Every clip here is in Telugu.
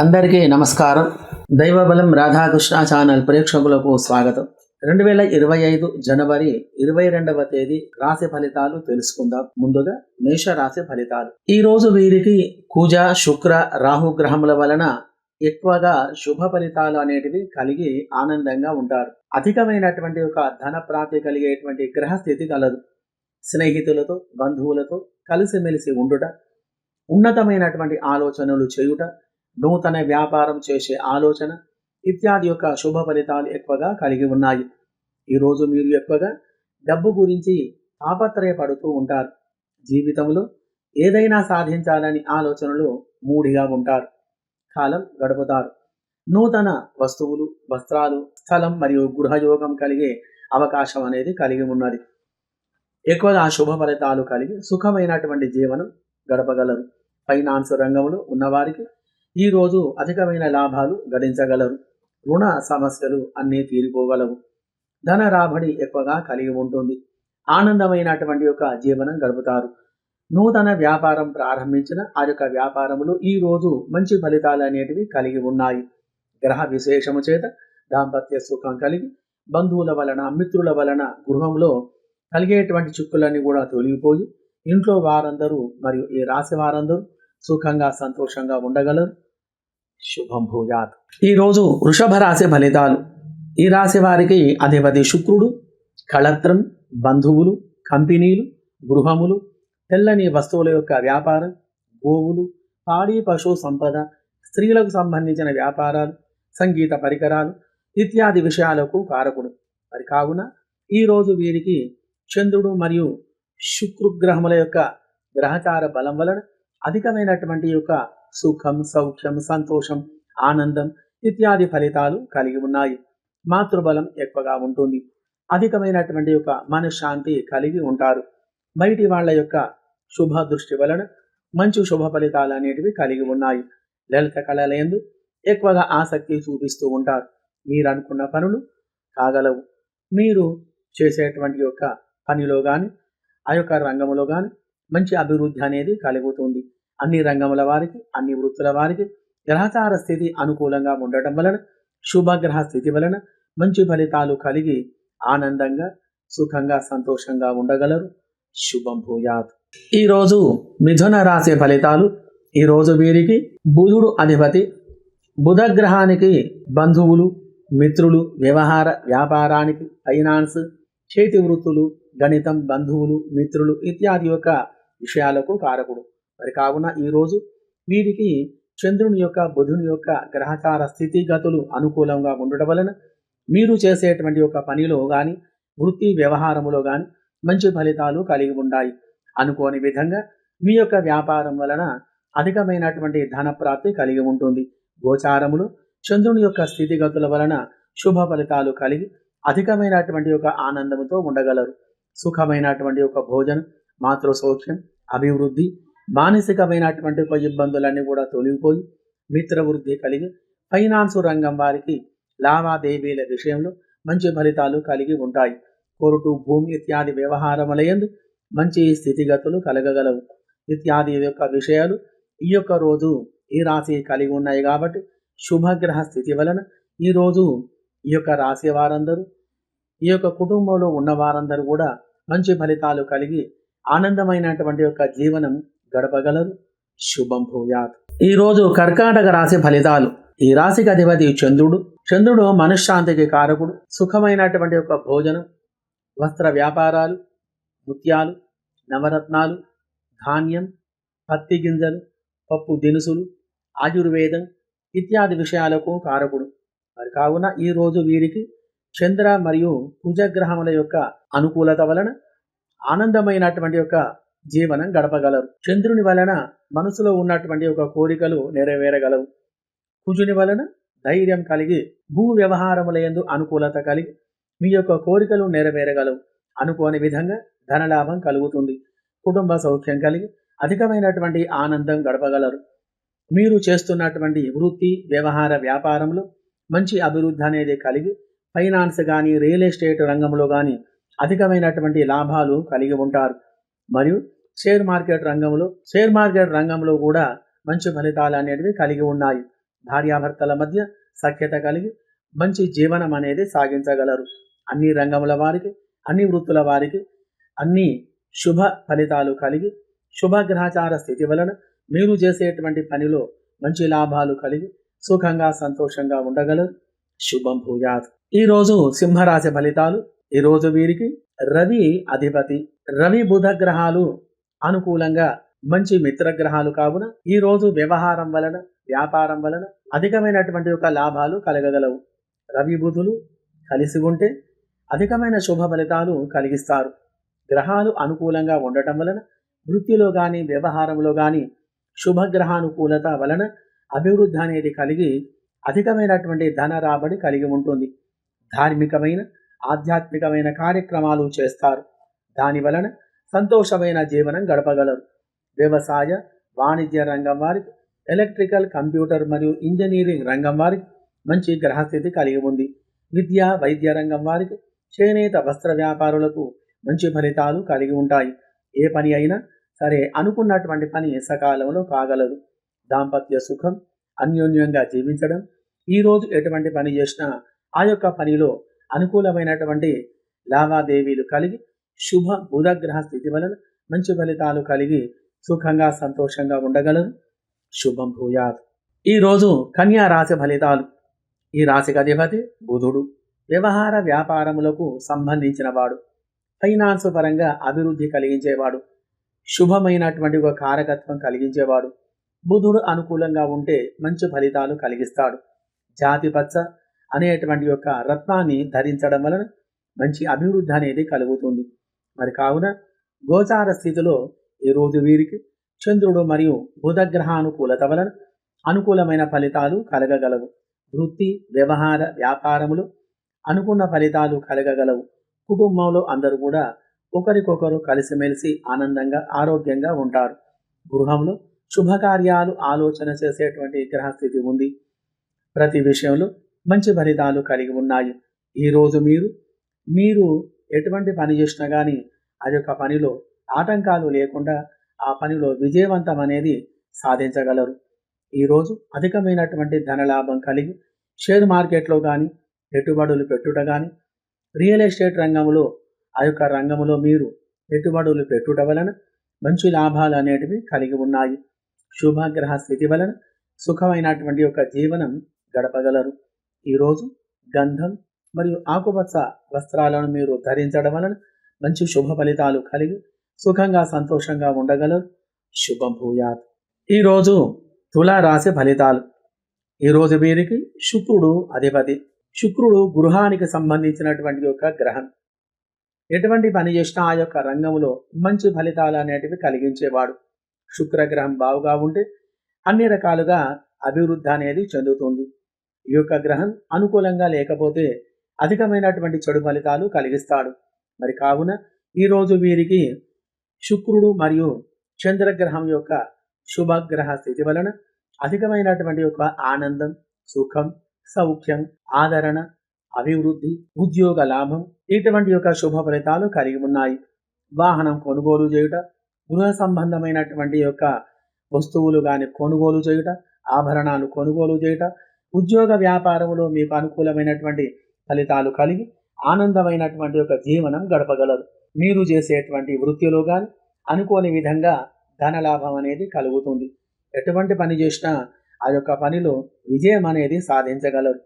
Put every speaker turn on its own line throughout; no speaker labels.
అందరికీ నమస్కారం. దైవబలం రాధాకృష్ణ ఛానల్ ప్రేక్షకులకు స్వాగతం. రెండు వేల ఇరవై ఐదు జనవరి ఇరవై రెండవ తేదీ రాశి ఫలితాలు తెలుసుకుందాం. ముందుగా మేష రాశి ఫలితాలు. ఈ రోజు వీరికి కుజ శుక్ర రాహు గ్రహముల వలన ఎక్కువగా శుభ ఫలితాలు అనేటివి కలిగి ఆనందంగా ఉంటారు. అధికమైనటువంటి ఒక ధన ప్రాప్తి కలిగేటువంటి గ్రహ స్థితి కలదు. స్నేహితులతో బంధువులతో కలిసిమెలిసి ఉండుట ఉన్నతమైనటువంటి ఆలోచనలు చేయుట నూతన వ్యాపారం చేసే ఆలోచన ఇత్యాది యొక్క శుభ ఫలితాలు ఎక్కువగా కలిగి ఉన్నాయి. ఈరోజు మీరు ఎక్కువగా డబ్బు గురించి తాపత్రయపడుతూ ఉంటారు. జీవితంలో ఏదైనా సాధించాలని ఆలోచనలు మూడిగా ఉంటారు. కాలం గడుపుతారు. నూతన వస్తువులు వస్త్రాలు స్థలం మరియు గృహయోగం కలిగే అవకాశం అనేది కలిగి ఉన్నది. ఎక్కువగా శుభ ఫలితాలు కలిగి సుఖమైనటువంటి జీవనం గడపగలరు. ఫైనాన్స్ రంగంలో ఉన్నవారికి ఈ రోజు అధికమైన లాభాలు గడించగలరు. రుణ సమస్యలు అన్నీ తీరిపోగలవు. ధన రాబడి ఎక్కువగా కలిగి ఉంటుంది. ఆనందమైనటువంటి యొక్క జీవనం గడుపుతారు. నూతన వ్యాపారం ప్రారంభించిన ఆ యొక్క వ్యాపారములు ఈ రోజు మంచి ఫలితాలు అనేటివి కలిగి ఉన్నాయి. గ్రహ విశేషము చేత దాంపత్య సుఖం కలిగి బంధువుల వలన మిత్రుల వలన గృహంలో కలిగేటువంటి చిక్కులన్నీ కూడా తొలగిపోయి ఇంట్లో వారందరూ మరియు ఈ రాశి వారందరూ సుఖంగా సంతోషంగా ఉండగలరు. శుభం భూయాత్. ఈరోజు వృషభ రాశి ఫలితాలు. ఈ రాశి వారికి అధిపతి శుక్రుడు కళత్రం బంధువులు కంపెనీలు గృహములు తెల్లని వస్తువుల యొక్క వ్యాపారం గోవులు పాడి పశు సంపద స్త్రీలకు సంబంధించిన వ్యాపారాలు సంగీత పరికరాలు ఇత్యాది విషయాలకు కారకుడు. మరి కావున ఈరోజు వీరికి చంద్రుడు మరియు శుక్రుగ్రహముల యొక్క గ్రహచార బలం వలన అధికమైనటువంటి యొక్క సుఖం సౌఖ్యం సంతోషం ఆనందం ఇత్యాది ఫలితాలు కలిగి ఉన్నాయి. మాతృబలం ఎక్కువగా ఉంటుంది. అధికమైనటువంటి యొక్క మనశ్శాంతి కలిగి ఉంటారు. బయటి వాళ్ళ యొక్క శుభ దృష్టి వలన మంచి శుభ ఫలితాలు అనేటివి కలిగి ఉన్నాయి. లలిత కళలందు ఎక్కువగా ఆసక్తి చూపిస్తూ ఉంటారు. మీరు అనుకున్న పనులు కాగలవు. మీరు చేసేటువంటి యొక్క పనిలో కానీ ఆ యొక్క రంగంలో కానీ మంచి అభివృద్ధి అనేది కలుగుతుంది అన్ని రంగముల వారికి అన్ని వృత్తుల వారికి గ్రహచార స్థితి అనుకూలంగా ఉండటం వలన శుభగ్రహ స్థితి వలన మంచి ఫలితాలు కలిగి ఆనందంగా సుఖంగా సంతోషంగా ఉండగలరు. శుభం భూయాత్. ఈరోజు మిథున రాశి ఫలితాలు ఈరోజు వీరికి బుధుడు అధిపతి బుధ గ్రహానికి బంధువులు మిత్రులు వ్యవహార వ్యాపారానికి ఫైనాన్స్ చేతి వృత్తులు గణితం బంధువులు మిత్రులు ఇత్యాది యొక్క విషయాలకు కారకుడు. మరి కావున ఈరోజు వీరికి చంద్రుని యొక్క బుధుని యొక్క గ్రహచార స్థితిగతులు అనుకూలంగా ఉండటం వలన మీరు చేసేటువంటి ఒక పనిలో కానీ వృత్తి వ్యవహారములో కానీ మంచి ఫలితాలు కలిగి ఉంటాయి అనుకోని విధంగా మీ యొక్క వ్యాపారం వలన అధికమైనటువంటి ధన ప్రాప్తి కలిగి ఉంటుంది. గోచారములు చంద్రుని యొక్క స్థితిగతుల వలన శుభ ఫలితాలు కలిగి అధికమైనటువంటి యొక్క ఆనందముతో ఉండగలరు. సుఖమైనటువంటి ఒక భోజనం మాతృ సౌఖ్యం అభివృద్ధి మానసికమైనటువంటి ఒక ఇబ్బందులన్నీ కూడా తొలగిపోయి మిత్రవృద్ధి కలిగి ఫైనాన్స్ రంగం వారికి లావాదేవీల విషయంలో మంచి ఫలితాలు కలిగి ఉంటాయి. కోర్టు భూమి ఇత్యాది వ్యవహారములయందు మంచి స్థితిగతులు కలగగలవు. ఇత్యాది యొక్క విషయాలు ఈ యొక్క రోజు ఈ రాశి కలిగి ఉన్నాయి కాబట్టి శుభగ్రహ స్థితి వలన ఈరోజు ఈ యొక్క రాశి వారందరూ ఈ యొక్క కుటుంబంలో ఉన్న వారందరూ కూడా మంచి ఫలితాలు కలిగి ఆనందమైనటువంటి యొక్క జీవనం గడపగలరు. శుభం భూయాత్. ఈరోజు కర్కాటక రాశి ఫలితాలు. ఈ రాశికి అధిపతి చంద్రుడు. చంద్రుడు మనశ్శాంతికి కారకుడు. సుఖమైనటువంటి యొక్క భోజనం వస్త్ర వ్యాపారాలు ముత్యాలు నవరత్నాలు ధాన్యం పత్తి గింజలు పప్పు దినుసులు ఆయుర్వేదం ఇత్యాది విషయాలకు కారకుడు. మరి కావున ఈ రోజు వీరికి చంద్ర మరియు కుజగ్రహముల యొక్క అనుకూలత వలన ఆనందమైనటువంటి యొక్క జీవనం గడపగలరు. చంద్రుని వలన మనసులో ఉన్నటువంటి ఒక కోరికలు నెరవేరగలవు. కుజుని వలన ధైర్యం కలిగి భూ వ్యవహారములందు అనుకూలత కలిగి మీ యొక్క కోరికలు నెరవేరగలవు. అనుకోని విధంగా ధనలాభం కలుగుతుంది. కుటుంబ సౌఖ్యం కలిగి అధికమైనటువంటి ఆనందం గడపగలరు. మీరు చేస్తున్నటువంటి వృత్తి వ్యవహార వ్యాపారంలో మంచి అభివృద్ధి అనేది కలిగి ఫైనాన్స్ కానీ రియల్ ఎస్టేట్ రంగంలో కానీ అధికమైనటువంటి లాభాలు కలిగి ఉంటారు. మరియు షేర్ మార్కెట్ రంగంలో షేర్ మార్కెట్ రంగంలో కూడా మంచి ఫలితాలు అనేటివి కలిగి ఉన్నాయి. భార్యాభర్తల మధ్య సఖ్యత కలిగి మంచి జీవనం అనేది సాగించగలరు. అన్ని రంగముల వారికి అన్ని వృత్తుల వారికి అన్ని శుభ ఫలితాలు కలిగి శుభగ్రహచార స్థితి వలన మీరు చేసేటువంటి పనిలో మంచి లాభాలు కలిగి సుఖంగా సంతోషంగా ఉండగలరు. శుభం భూయాత్. ఈరోజు సింహరాశి ఫలితాలు ఈరోజు వీరికి రవి అధిపతి. రవి బుధ గ్రహాలు అనుకూలంగా మంచి మిత్రగ్రహాలు కావున ఈ రోజు వ్యవహారం వలన వ్యాపారం వలన అధికమైనటువంటి ఒక లాభాలు కలగగలవు. రవి బుధులు కలిసి ఉంటే అధికమైన శుభ ఫలితాలు కలిగిస్తారు. గ్రహాలు అనుకూలంగా ఉండటం వలన వృత్తిలో కానీ వ్యవహారంలో కానీ శుభగ్రహానుకూలత వలన అభివృద్ధి అనేది కలిగి అధికమైనటువంటి ధన రాబడి కలిగి ఉంటుంది. ధార్మికమైన ఆధ్యాత్మికమైన కార్యక్రమాలు చేస్తారు. దాని వలన సంతోషమైన జీవనం గడపగలరు. వ్యవసాయ వాణిజ్య రంగం వారికి ఎలక్ట్రికల్ కంప్యూటర్ మరియు ఇంజనీరింగ్ రంగం వారికి మంచి గ్రహస్థితి కలిగి ఉంది. విద్య వైద్య రంగం వారికి చేనేత వస్త్ర వ్యాపారులకు మంచి ఫలితాలు కలిగి ఉంటాయి. ఏ పని అయినా సరే అనుకున్నటువంటి పని సకాలంలో కాగలదు. దాంపత్య సుఖం అన్యోన్యంగా జీవించడం ఈరోజు ఎటువంటి పని చేసినా ఆ యొక్క పనిలో అనుకూలమైనటువంటి లావాదేవీలు కలిగి శుభ బుధగ్రహ స్థితి వలన మంచి ఫలితాలు కలిగి సుఖంగా సంతోషంగా ఉండగలరు. శుభం భూయాత్. ఈరోజు కన్యా రాశి ఫలితాలు. ఈ రాశికి అధిపతి బుధుడు. వ్యవహార వ్యాపారములకు సంబంధించిన వాడు. ఫైనాన్స్ పరంగా అభివృద్ధి కలిగించేవాడు. శుభమైనటువంటి ఒక కారకత్వం కలిగించేవాడు. బుధుడు అనుకూలంగా ఉంటే మంచి ఫలితాలు కలిగిస్తాడు. జాతిపచ్చ అనేటువంటి యొక్క రత్నాన్ని ధరించడం వలన మంచి అభివృద్ధి అనేది కలుగుతుంది. మరి కావున గోచార స్థితిలో ఈరోజు వీరికి చంద్రుడు మరియు బుధ గ్రహానుకూలత వలన అనుకూలమైన ఫలితాలు కలగగలవు. వృత్తి వ్యవహార వ్యాపారములు అనుకున్న ఫలితాలు కలగగలవు. కుటుంబంలో అందరూ కూడా ఒకరికొకరు కలిసిమెలిసి ఆనందంగా ఆరోగ్యంగా ఉంటారు. గృహంలో శుభకార్యాలు ఆలోచన చేసేటువంటి గ్రహస్థితి ఉంది. ప్రతి విషయంలో మంచి ఫలితాలు కలిగి ఉన్నాయి. ఈరోజు మీరు మీరు ఎటువంటి పని చేసినా కానీ అది యొక్క పనిలో ఆటంకాలు లేకుండా ఆ పనిలో విజయవంతం అనేది సాధించగలరు. ఈరోజు అధికమైనటువంటి ధనలాభం కలిగి షేర్ మార్కెట్లో కానీ పెట్టుబడులు పెట్టుట కానీ రియల్ ఎస్టేట్ రంగంలో ఆ యొక్క రంగంలో మీరు పెట్టుబడులు పెట్టుట వలన మంచి లాభాలు అనేటివి కలిగి ఉన్నాయి. శుభగ్రహ స్థితి వలన సుఖమైనటువంటి యొక్క జీవనం గడపగలరు. ఈరోజు గంధం మరియు ఆకుపచ్చ వస్త్రాలను మీరు ధరించడం వలన మంచి శుభ ఫలితాలు కలిగి సుఖంగా సంతోషంగా ఉండగలరు. శుభం భూయాత్. ఈరోజు తులారాశి ఫలితాలు. ఈరోజు వీరికి శుక్రుడు అధిపతి. శుక్రుడు గృహానికి సంబంధించినటువంటి యొక్క గ్రహం. ఎటువంటి పని చేసినా ఆ యొక్క రంగంలో మంచి ఫలితాలు అనేటివి కలిగించేవాడు. శుక్రగ్రహం బావుగా ఉంటే అన్ని రకాలుగా అభివృద్ధి అనేది చెందుతుంది. ఈ యొక్క గ్రహం అనుకూలంగా లేకపోతే అధికమైనటువంటి చెడు ఫలితాలు కలిగిస్తాడు. మరి కావున ఈరోజు వీరికి శుక్రుడు మరియు చంద్రగ్రహం యొక్క శుభగ్రహ స్థితి వలన అధికమైనటువంటి యొక్క ఆనందం సుఖం సౌఖ్యం ఆదరణ అభివృద్ధి ఉద్యోగ లాభం ఇటువంటి యొక్క శుభ ఫలితాలు కలిగి ఉన్నాయి. వాహనం కొనుగోలు చేయుట గృహ సంబంధమైనటువంటి యొక్క వస్తువులు కానీ కొనుగోలు చేయుట ఆభరణాలు కొనుగోలు చేయుట ఉద్యోగ వ్యాపారములో మీకు అనుకూలమైనటువంటి ఫలితాలు కలిగి ఆనందమైనటువంటి ఒక జీవనం గడపగలరు. మీరు చేసేటువంటి వృత్తిలో కానీ అనుకోని విధంగా ధనలాభం అనేది కలుగుతుంది. ఎటువంటి పని చేసినా ఆ యొక్క పనిలో విజయం అనేది సాధించగలరు.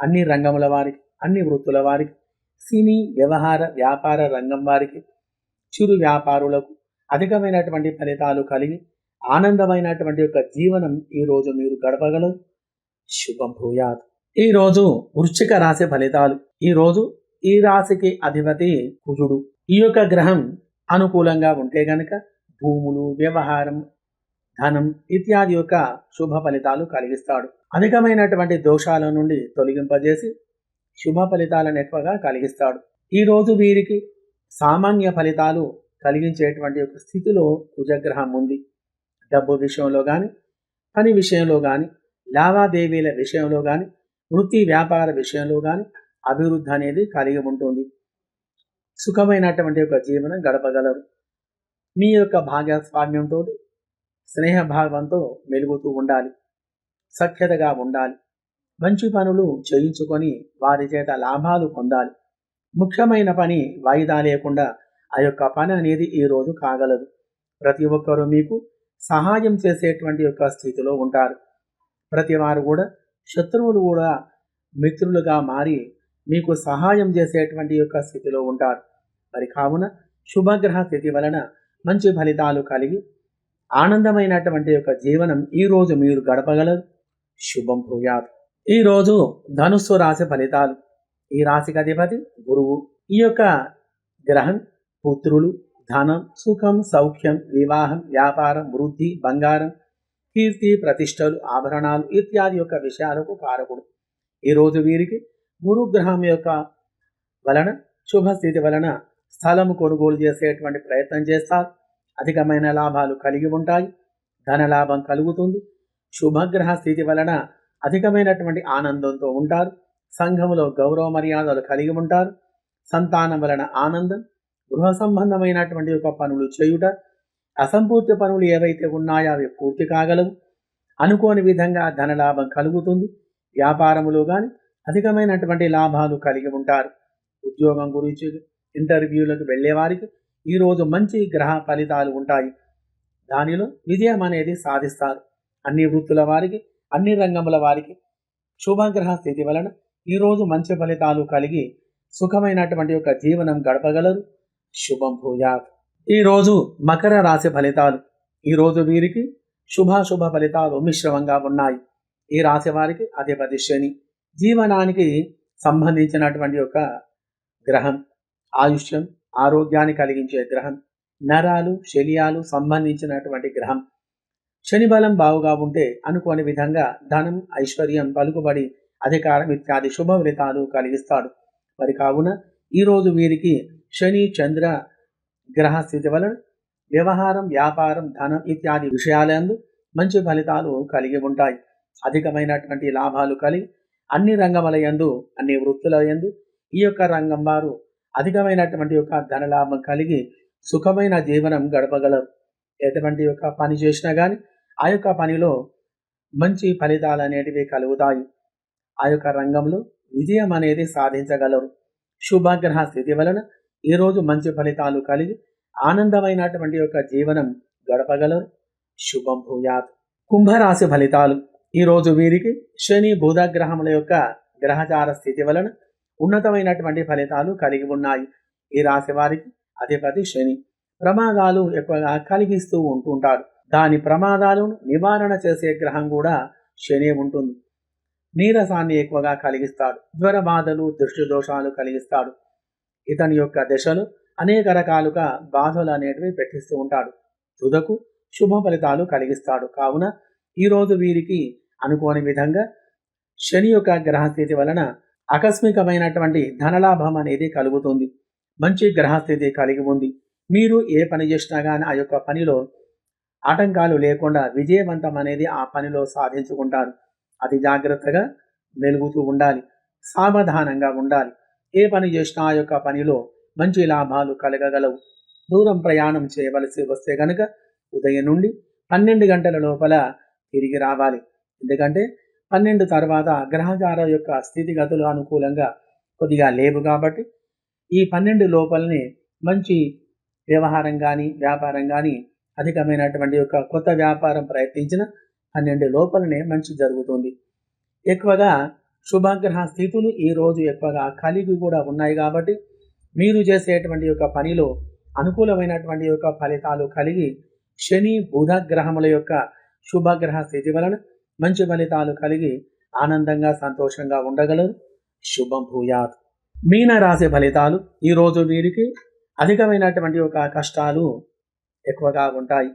అన్ని రంగముల వారికి అన్ని వృత్తుల వారికి సినీ వ్యవహార వ్యాపార రంగం వారికి చిరు వ్యాపారులకు అధికమైనటువంటి ఫలితాలు కలిగి ఆనందమైనటువంటి యొక్క జీవనం ఈరోజు మీరు గడపగలరు. శుభం భూయాత్. ఈరోజు వృశ్చిక రాశి ఫలితాలు. ఈరోజు ఈ రాశికి అధిపతి కుజుడు. ఈ యొక్క గ్రహం అనుకూలంగా ఉంటే గనక భూములు వ్యవహారం ధనం ఇత్యాది యొక్క శుభ ఫలితాలు కలిగిస్తాడు. అధికమైనటువంటి దోషాల నుండి తొలగింపజేసి శుభ ఫలితాలను ఎక్కువగా కలిగిస్తాడు. ఈ రోజు వీరికి సామాన్య ఫలితాలు కలిగించేటువంటి ఒక స్థితిలో కుజగ్రహం ఉంది. డబ్బు విషయంలో కానీ పని విషయంలో కానీ లావాదేవీల విషయంలో కానీ వృత్తి వ్యాపార విషయంలో కానీ అభివృద్ధి అనేది కలిగి ఉంటుంది. సుఖమైనటువంటి ఒక జీవనం గడపగలరు. మీ యొక్క భాగస్వామ్యంతో స్నేహభావంతో మెలుగుతూ ఉండాలి. సఖ్యతగా ఉండాలి. మంచి పనులు చేయించుకొని వారి చేత లాభాలు పొందాలి. ముఖ్యమైన పని వాయిదా లేకుండా ఆ యొక్క పని అనేది ఈ రోజు కాగలదు. ప్రతి ఒక్కరూ మీకు సహాయం చేసేటువంటి యొక్క స్థితిలో ఉంటారు. ప్రతి వారు కూడా శత్రువులు కూడా మిత్రులుగా మారి మీకు సహాయం చేసేటువంటి యొక్క స్థితిలో ఉంటారు. మరి కావున శుభగ్రహ స్థితి వలన మంచి ఫలితాలు కలిగి ఆనందమైనటువంటి యొక్క జీవనం ఈ రోజు మీరు గడపగలరు. శుభం భూయాత్. ఈ రోజు ధనుస్సు రాశి ఫలితాలు. ఈ రాశికి అధిపతి గురువు. ఈ యొక్క గ్రహం పుత్రులు ధనం సుఖం సౌఖ్యం వివాహం వ్యాపారం వృద్ధి బంగారం కీర్తి ప్రతిష్టలు ఆభరణాలు ఇత్యాది యొక్క విషయాలకు కారకుడు ఈరోజు వీరికి గురుగ్రహం యొక్క వలన శుభస్థితి వలన స్థలము కొనుగోలు చేసేటువంటి ప్రయత్నం చేస్తారు. అధికమైన లాభాలు కలిగి ఉంటాయి. ధన లాభం కలుగుతుంది. శుభగ్రహ స్థితి వలన అధికమైనటువంటి ఆనందంతో ఉంటారు. సంఘములో గౌరవ మర్యాదలు కలిగి ఉంటారు. సంతానం వలన ఆనందం గృహ సంబంధమైనటువంటి యొక్క పనులు చేయుట అసంపూర్తి పనులు ఏవైతే ఉన్నాయో అవి పూర్తి కాగలవు. అనుకోని విధంగా ధనలాభం కలుగుతుంది. వ్యాపారములో కానీ అధికమైనటువంటి లాభాలు కలిగి ఉంటారు. ఉద్యోగం గురించి ఇంటర్వ్యూలకు వెళ్ళేవారికి ఈరోజు మంచి గ్రహ ఫలితాలు ఉంటాయి. దానిలో విజయం అనేది సాధిస్తారు. అన్ని వృత్తుల వారికి అన్ని రంగముల వారికి శుభగ్రహ స్థితి వలన ఈరోజు మంచి ఫలితాలు కలిగి సుఖమైనటువంటి యొక్క జీవనం గడపగలరు. శుభం భూయాత్. ఈరోజు మకర రాశి ఫలితాలు. ఈరోజు వీరికి శుభాశుభ ఫలితాలు మిశ్రమంగా ఉన్నాయి. ఈ రాశి వారికి అధిపతి శని. జీవనానికి సంబంధించినటువంటి ఒక గ్రహం. ఆయుష్యం ఆరోగ్యాన్ని కలిగించే గ్రహం. నరాలు శల్యాలు సంబంధించినటువంటి గ్రహం. శని బలం బావుగా ఉంటే అనుకోని విధంగా ధనం ఐశ్వర్యం పలుకుబడి అధికారం ఇత్యాది శుభ ఫలితాలు కలిగిస్తాడు. మరి కావున ఈరోజు వీరికి శని చంద్ర గ్రహస్థితి వలన వ్యవహారం వ్యాపారం ధనం ఇత్యాది విషయాలందు మంచి ఫలితాలు కలిగి ఉంటాయి. అధికమైనటువంటి లాభాలు కలిగి అన్ని రంగముల యందు అన్ని వృత్తుల యందు ఈ యొక్క రంగం వారు అధికమైనటువంటి యొక్క ధనలాభం కలిగి సుఖమైన జీవనం గడపగలరు. ఎటువంటి యొక్క పని చేసినా కానీ ఆ యొక్క పనిలో మంచి ఫలితాలు అనేటివి కలుగుతాయి. ఆ యొక్క రంగంలో విజయం అనేది సాధించగలరు. శుభగ్రహ స్థితి వలన ఈరోజు మంచి ఫలితాలు కలిగి ఆనందమైనటువంటి యొక్క జీవనం గడపగలరు. శుభం భూయాత్. కుంభరాశి ఫలితాలు. ఈరోజు వీరికి శని బుధ గ్రహముల యొక్క గ్రహచార స్థితి వలన ఉన్నతమైనటువంటి ఫలితాలు కలిగి ఉన్నాయి. ఈ రాశి వారికి అధిపతి శని. ప్రమాదాలు ఎక్కువగా కలిగిస్తూ ఉంటుంటారు. దాని ప్రమాదాలను నివారణ చేసే గ్రహం కూడా శని ఉంటుంది. నీరసాన్ని ఎక్కువగా కలిగిస్తాడు. జ్వర బాధలు దృష్టి దోషాలు కలిగిస్తాడు. ఇతని యొక్క దశలు అనేక రకాలుగా బాధలు అనేటివి పెట్టిస్తూ ఉంటాడు. తుదకు శుభ ఫలితాలు కలిగిస్తాడు. కావున ఈరోజు వీరికి అనుకోని విధంగా శని యొక్క గ్రహస్థితి వలన ఆకస్మికమైనటువంటి ధనలాభం అనేది కలుగుతుంది. మంచి గ్రహస్థితి కలిగి ఉంది. మీరు ఏ పని చేసినా కానీ ఆ యొక్క పనిలో ఆటంకాలు లేకుండా విజయవంతం అనేది ఆ పనిలో సాధించుకుంటారు. అతి జాగ్రత్తగా మెలుగుతూ ఉండాలి. సావధానంగా ఉండాలి. ఏ పని చేసినా ఆ యొక్క పనిలో మంచి లాభాలు కలగగలవు. దూరం ప్రయాణం చేయవలసి వస్తే కనుక ఉదయం నుండి పన్నెండు గంటల లోపల తిరిగి రావాలి. ఎందుకంటే పన్నెండు తర్వాత గ్రహచార యొక్క స్థితిగతులు అనుకూలంగా కొద్దిగా లేవు కాబట్టి ఈ పన్నెండు లోపలనే మంచి వ్యవహారం కానీ వ్యాపారం కానీ అధికమైనటువంటి యొక్క కొత్త వ్యాపారం ప్రయత్నించిన పన్నెండు లోపలనే మంచి జరుగుతుంది. ఎక్కువగా శుభగ్రహ స్థితులు ఈ రోజు ఎక్కువగా కలిగి కూడా ఉన్నాయి కాబట్టి మీరు చేసేటువంటి యొక్క పనిలో అనుకూలమైనటువంటి యొక్క ఫలితాలు కలిగి శని బుధ గ్రహముల యొక్క శుభగ్రహ స్థితి వలన మంచి ఫలితాలు కలిగి ఆనందంగా సంతోషంగా ఉండగలరు. శుభం భూయాత్. మీన రాశి ఫలితాలు ఈరోజు వీరికి అధికమైనటువంటి ఒక కష్టాలు ఎక్కువగా ఉంటాయి.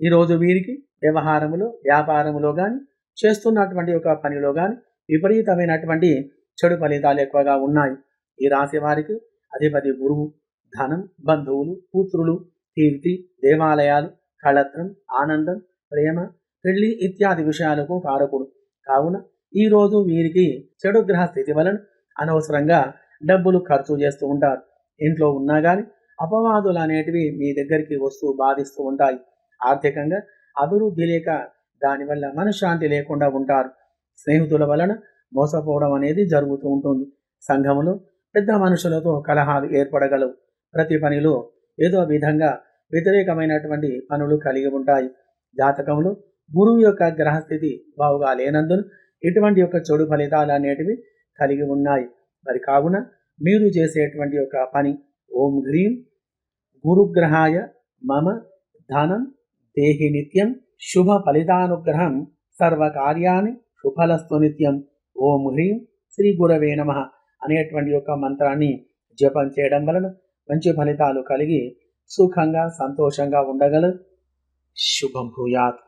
ఈరోజు వీరికి వ్యవహారములో వ్యాపారములో కానీ చేస్తున్నటువంటి ఒక పనిలో కానీ విపరీతమైనటువంటి చెడు ఫలితాలు ఎక్కువగా ఉన్నాయి. ఈ రాశి వారికి అధిపతి గురువు ధనం బంధువులు పుత్రులు కీర్తి దేవాలయాలు కళత్రం ఆనందం ప్రేమ పెళ్ళి ఇత్యాది విషయాలకు కారకుడు. కావున ఈరోజు వీరికి చెడు గ్రహ స్థితి వలన అనవసరంగా డబ్బులు ఖర్చు చేస్తూ ఉంటారు. ఇంట్లో ఉన్నా కానీ అపవాదులు అనేటివి మీ దగ్గరికి వస్తూ బాధిస్తూ ఉంటాయి. ఆర్థికంగా అభివృద్ధి లేక దానివల్ల మనశ్శాంతి లేకుండా ఉంటారు. స్నేహితుల వలన మోసపోవడం అనేది జరుగుతూ ఉంటుంది. సంఘములో పెద్ద మనుషులతో కలహాలు ఏర్పడగలవు. ప్రతి పనిలో ఏదో విధంగా వ్యతిరేకమైనటువంటి పనులు కలిగి ఉంటాయి. జాతకంలో గురువు యొక్క గ్రహస్థితి బావుగా లేనందున ఇటువంటి యొక్క చెడు ఫలితాలు అనేటివి కలిగి ఉన్నాయి. మరి కావున మీరు చేసేటువంటి యొక్క పని ఓం హ్రీం గురుగ్రహాయ మమ ధనం దేహి నిత్యం శుభ ఫలితానుగ్రహం సర్వకార్యాన్ని సుఫలస్తు నిత్యం ఓం హ్రీం శ్రీ గురవే నమ అనేటువంటి యొక్క మంత్రాన్ని జపం చేయడం వలన మంచి ఫలితాలు కలిగి సుఖంగా సంతోషంగా ఉండగలరు. శుభం భూయాత్.